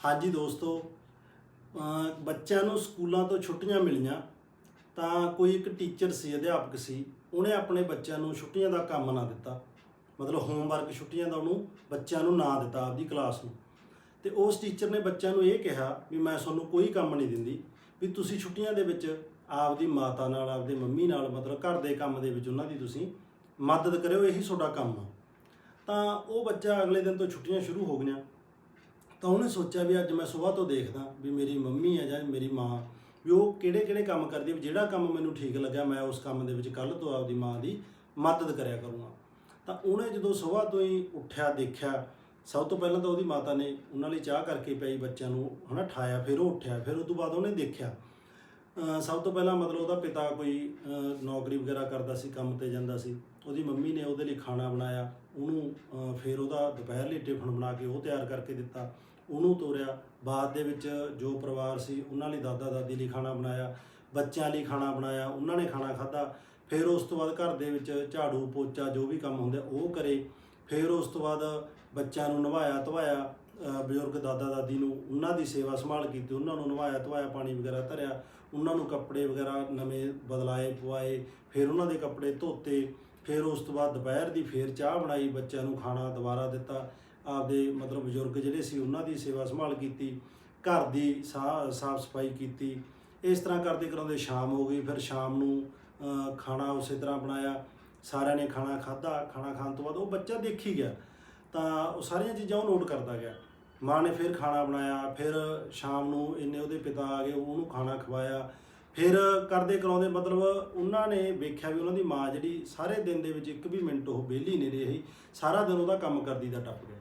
ਹਾਂਜੀ ਦੋਸਤੋ ਬੱਚਿਆਂ ਨੂੰ ਸਕੂਲਾਂ ਤੋਂ ਛੁੱਟੀਆਂ ਮਿਲੀਆਂ, ਤਾਂ ਕੋਈ ਇੱਕ ਟੀਚਰ ਸੀ, ਅਧਿਆਪਕ ਸੀ, ਉਹਨੇ ਆਪਣੇ ਬੱਚਿਆਂ ਨੂੰ ਛੁੱਟੀਆਂ ਦਾ ਕੰਮ ਨਾ ਦਿੱਤਾ। ਮਤਲਬ ਹੋਮਵਰਕ ਛੁੱਟੀਆਂ ਦਾ ਉਹਨੂੰ ਬੱਚਿਆਂ ਨੂੰ ਨਾ ਦਿੱਤਾ ਆਪਦੀ ਕਲਾਸ ਨੂੰ। ਤੇ ਉਸ ਟੀਚਰ ਨੇ ਬੱਚਿਆਂ ਨੂੰ ਇਹ ਕਿਹਾ ਵੀ ਮੈਂ ਤੁਹਾਨੂੰ ਕੋਈ ਕੰਮ ਨਹੀਂ ਦਿੰਦੀ, ਵੀ ਤੁਸੀਂ ਛੁੱਟੀਆਂ ਦੇ ਵਿੱਚ ਆਪਦੀ ਮਾਤਾ ਨਾਲ, ਆਪਦੀ ਮੰਮੀ ਨਾਲ, ਮਤਲਬ ਘਰ ਦੇ ਕੰਮ ਦੇ ਵਿੱਚ ਉਹਨਾਂ ਦੀ ਤੁਸੀਂ ਮਦਦ ਕਰਿਓ, ਇਹੀ ਤੁਹਾਡਾ ਕੰਮ ਆ। ਤਾਂ ਉਹ ਬੱਚਾ ਅਗਲੇ ਦਿਨ ਤੋਂ ਛੁੱਟੀਆਂ ਸ਼ੁਰੂ ਹੋ ਗਈਆਂ। ਤਾਂ ਉਹਨੇ ਸੋਚਿਆ ਵੀ ਅੱਜ ਮੈਂ ਸਵੇਰ ਤੋਂ ਦੇਖਦਾ ਵੀ ਮੇਰੀ ਮੰਮੀ ਹੈ ਜਾਂ ਮੇਰੀ ਮਾਂ, ਵੀ ਉਹ ਕਿਹੜੇ ਕਿਹੜੇ ਕੰਮ ਕਰਦੀ ਹੈ ਵੀ ਜਿਹੜਾ ਕੰਮ ਮੈਨੂੰ ਠੀਕ ਲੱਗਾ ਮੈਂ ਉਸ ਕੰਮ ਦੇ ਵਿੱਚ ਕੱਲ ਤੋਂ ਆਪਦੀ ਮਾਂ ਦੀ ਮਦਦ ਕਰਿਆ ਕਰੂੰਗਾ। ਤਾਂ ਉਹਨੇ ਜਦੋਂ ਸਵੇਰ ਤੋਂ ਹੀ ਉੱਠਿਆ, ਦੇਖਿਆ, ਸਭ ਤੋਂ ਪਹਿਲਾਂ ਤਾਂ ਉਹਦੀ ਮਾਤਾ ਨੇ ਉਹਨਾਂ ਲਈ ਚਾਹ ਕਰਕੇ ਪਈ ਬੱਚਿਆਂ ਨੂੰ ਹਨਾ, ਠਾਇਆ, ਫਿਰ ਉਹ ਉੱਠਿਆ, ਫਿਰ ਉਸ ਤੋਂ ਬਾਅਦ ਉਹਨੇ ਦੇਖਿਆ ਸਭ ਤੋਂ ਪਹਿਲਾਂ ਮਤਲਬ ਉਹਦਾ ਪਿਤਾ ਕੋਈ ਨੌਕਰੀ ਵਗੈਰਾ ਕਰਦਾ ਸੀ, ਕੰਮ ਤੇ ਜਾਂਦਾ ਸੀ। ਉਹਦੀ ਮੰਮੀ ਨੇ ਉਹਦੇ ਲਈ ਖਾਣਾ ਬਣਾਇਆ, ਉਹਨੂੰ ਫਿਰ ਉਹਦਾ ਦੁਪਹਿਰ ਲਈ ਟਿਫਨ ਬਣਾ ਕੇ ਉਹ ਤਿਆਰ ਕਰਕੇ ਦਿੱਤਾ। ਉਹਨੂੰ ਤੋਰਿਆ, ਬਾਅਦ ਦੇ ਵਿੱਚ ਜੋ ਪਰਿਵਾਰ ਸੀ, ਉਹਨਾਂ ਲਈ ਦਾਦਾ ਦਾਦੀ ਲਈ ਖਾਣਾ ਬਣਾਇਆ, ਬੱਚਿਆਂ ਲਈ ਖਾਣਾ ਬਣਾਇਆ, ਉਹਨਾਂ ਨੇ ਖਾਣਾ ਖਾਧਾ। ਫਿਰ ਉਸ ਤੋਂ ਬਾਅਦ ਘਰ ਦੇ ਵਿੱਚ ਝਾੜੂ, ਪੋਚਾ ਜੋ ਵੀ ਕੰਮ ਹੁੰਦਾ, ਉਹ ਕਰੇ। ਫਿਰ ਉਸ ਤੋਂ ਬਾਅਦ ਬੱਚਿਆਂ ਨੂੰ ਨਵਾਇਆ, ਧਵਾਇਆ। ਬਜ਼ੁਰਗ ਦਾਦਾ ਦਾਦੀ ਨੂੰ ਉਹਨਾਂ ਦੀ ਸੇਵਾ ਸੰਭਾਲ ਕੀਤੀ, ਉਹਨਾਂ ਨੂੰ ਨਵਾਇਆ ਧਵਾਇਆ, ਪਾਣੀ ਵਗੈਰਾ ਧਰਿਆ, ਉਹਨਾਂ ਨੂੰ ਕੱਪੜੇ ਵਗੈਰਾ ਨਵੇਂ ਬਦਲਾਏ, ਪਵਾਏ, ਫਿਰ ਉਹਨਾਂ ਦੇ ਕੱਪੜੇ ਧੋਤੇ, ਫਿਰ ਉਸ ਤੋਂ ਬਾਅਦ ਦੁਪਹਿਰ ਦੀ ਫਿਰ ਚਾਹ ਬਣਾਈ, ਬੱਚਿਆਂ ਨੂੰ ਖਾਣਾ ਦੁਬਾਰਾ ਦਿੱਤਾ, ਆਪਦੇ ਮਤਲਬ ਬਜ਼ੁਰਗ ਜਿਹੜੇ ਸੀ ਉਹਨਾਂ ਦੀ ਸੇਵਾ ਸੰਭਾਲ ਕੀਤੀ, ਘਰ ਦੀ ਸਾਫ਼ ਸਫ਼ਾਈ ਕੀਤੀ, ਇਸ ਤਰ੍ਹਾਂ ਕਰਦੇ ਕਰਾਉਂਦੇ ਸ਼ਾਮ ਹੋ ਗਈ, ਫਿਰ ਸ਼ਾਮ ਨੂੰ ਖਾਣਾ ਉਸੇ ਤਰ੍ਹਾਂ ਬਣਾਇਆ, ਸਾਰਿਆਂ ਨੇ ਖਾਣਾ ਖਾਧਾ, ਖਾਣਾ ਖਾਣ ਤੋਂ ਬਾਅਦ ਉਹ ਬੱਚਾ ਦੇਖੀ ਗਿਆ, ਤਾਂ ਉਹ ਸਾਰੀਆਂ ਚੀਜ਼ਾਂ ਉਹ ਨੋਟ ਕਰਦਾ ਗਿਆ। ਮਾਂ ਨੇ ਫਿਰ ਖਾਣਾ ਬਣਾਇਆ, ਫਿਰ ਸ਼ਾਮ ਨੂੰ ਇੰਨੇ ਉਹਦੇ ਪਿਤਾ ਆ ਗਏ, ਉਹਨੂੰ ਖਾਣਾ ਖਵਾਇਆ। ਫਿਰ ਕਰਦੇ ਕਰਾਉਂਦੇ ਮਤਲਬ ਉਹਨਾਂ ਨੇ ਵੇਖਿਆ ਵੀ ਉਹਨਾਂ ਦੀ ਮਾਂ ਜਿਹੜੀ ਸਾਰੇ ਦਿਨ ਦੇ ਵਿੱਚ ਇੱਕ ਵੀ ਮਿੰਟ ਉਹ ਵਿਹਲੀ ਨਹੀਂ ਰਹੀ, ਸਾਰਾ ਦਿਨ ਉਹਦਾ ਕੰਮ ਕਰਦੀ ਦਾ ਟੱਪ ਗਿਆ।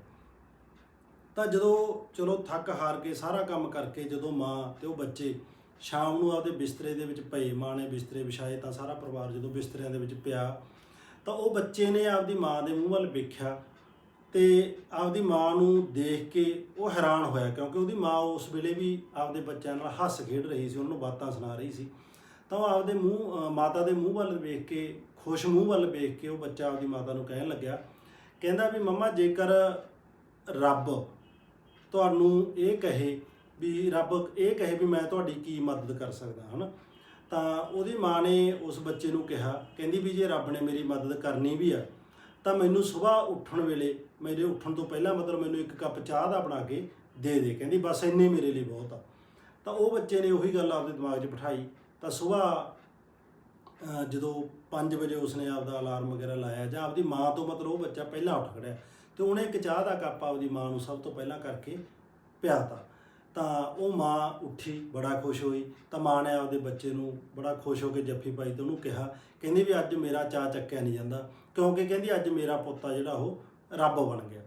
ਤਾਂ ਜਦੋਂ ਚਲੋ ਥੱਕ ਹਾਰ ਕੇ ਸਾਰਾ ਕੰਮ ਕਰਕੇ ਜਦੋਂ ਮਾਂ ਤੇ ਉਹ ਬੱਚੇ ਸ਼ਾਮ ਨੂੰ ਆਪਦੇ ਬਿਸਤਰੇ ਦੇ ਵਿੱਚ ਪਏ, ਮਾਂ ਨੇ ਬਿਸਤਰੇ ਵਿਛਾਏ ਤਾਂ ਸਾਰਾ ਪਰਿਵਾਰ ਜਦੋਂ ਬਿਸਤਰਿਆਂ ਦੇ ਵਿੱਚ ਪਿਆ ਤਾਂ ਉਹ ਬੱਚੇ ਨੇ ਆਪਦੀ ਮਾਂ ਦੇ ਮੂੰਹ ਵੱਲ ਵੇਖਿਆ ਤੇ ਆਪਦੀ ਮਾਂ ਨੂੰ ਦੇਖ ਕੇ ਉਹ ਹੈਰਾਨ ਹੋਇਆ ਕਿਉਂਕਿ ਉਹਦੀ ਮਾਂ ਉਸ ਵੇਲੇ ਵੀ ਆਪਦੇ ਬੱਚਿਆਂ ਨਾਲ ਹੱਸ ਖੇਡ ਰਹੀ ਸੀ, ਉਹਨਾਂ ਨੂੰ ਬਾਤਾਂ ਸੁਣਾ ਰਹੀ ਸੀ। ਤਾਂ ਉਹ ਆਪਦੇ ਮੂੰਹ ਮਾਤਾ ਦੇ ਮੂੰਹ ਵੱਲ ਵੇਖ ਕੇ, ਖੁਸ਼ ਮੂੰਹ ਵੱਲ ਵੇਖ ਕੇ ਉਹ ਬੱਚਾ ਆਪਦੀ ਮਾਤਾ ਨੂੰ ਕਹਿਣ ਲੱਗਿਆ। ਕਹਿੰਦਾ ਵੀ, ਮੰਮਾ, ਜੇਕਰ ਰੱਬ ਤੁਹਾਨੂੰ ਇਹ ਕਹੇ ਵੀ, ਰੱਬ ਇਹ ਕਹੇ ਵੀ ਮੈਂ ਤੁਹਾਡੀ ਕੀ ਮਦਦ ਕਰ ਸਕਦਾ, ਹਨਾ? ਤਾਂ ਉਹਦੀ ਮਾਂ ਨੇ ਉਸ ਬੱਚੇ ਨੂੰ ਕਿਹਾ, ਕਹਿੰਦੀ ਵੀ ਜੇ ਰੱਬ ਨੇ ਮੇਰੀ ਮਦਦ ਕਰਨੀ ਵੀ ਆ ਤਾਂ ਮੈਨੂੰ ਸਵੇਰ ਉੱਠਣ ਵੇਲੇ ਮੇਰੇ ਉੱਠਣ ਤੋਂ ਪਹਿਲਾਂ ਮਤਲਬ ਮੈਨੂੰ ਇੱਕ ਕੱਪ ਚਾਹ ਦਾ ਬਣਾ ਕੇ ਦੇ ਦੇ, ਕਹਿੰਦੀ ਬਸ ਇੰਨੇ ਮੇਰੇ ਲਈ ਬਹੁਤ ਆ। ਤਾਂ ਉਹ ਬੱਚੇ ਨੇ ਉਹੀ ਗੱਲ ਆਪਦੇ ਦਿਮਾਗ 'ਚ ਬਿਠਾਈ। ਤਾਂ ਸਵੇਰ ਜਦੋਂ 5 ਵਜੇ ਉਸਨੇ ਆਪਦਾ ਅਲਾਰਮ ਵਗੈਰਾ ਲਾਇਆ ਜਾਂ ਆਪਦੀ ਮਾਂ ਤੋਂ ਮਤਲਬ ਉਹ ਬੱਚਾ ਪਹਿਲਾਂ ਉੱਠ ਖੜਿਆ, ਤੇ ਉਹਨੇ ਇੱਕ ਚਾਹ ਦਾ ਕੱਪ ਆਪਦੀ ਮਾਂ ਨੂੰ ਸਭ ਤੋਂ ਪਹਿਲਾਂ ਕਰਕੇ ਪਿਆਤਾ। ਤਾਂ ਉਹ ਮਾਂ ਉੱਠੀ, ਬੜਾ ਖੁਸ਼ ਹੋਈ। ਤਾਂ ਮਾਂ ਨੇ ਆਪਦੇ ਬੱਚੇ ਨੂੰ ਬੜਾ ਖੁਸ਼ ਹੋ ਕੇ ਜੱਫੀ ਪਾਈ ਤੇ ਉਹਨੂੰ ਕਿਹਾ, ਕਹਿੰਦੀ ਵੀ ਅੱਜ ਮੇਰਾ ਚਾਹ ਚੱਕਿਆ ਨਹੀਂ ਜਾਂਦਾ। ਕਿਉਂਕਿ ਕਹਿੰਦੀ ਅੱਜ ਮੇਰਾ ਪੁੱਤ ਆ ਜਿਹੜਾ ਉਹ ਰੱਬ ਬਣ ਗਿਆ।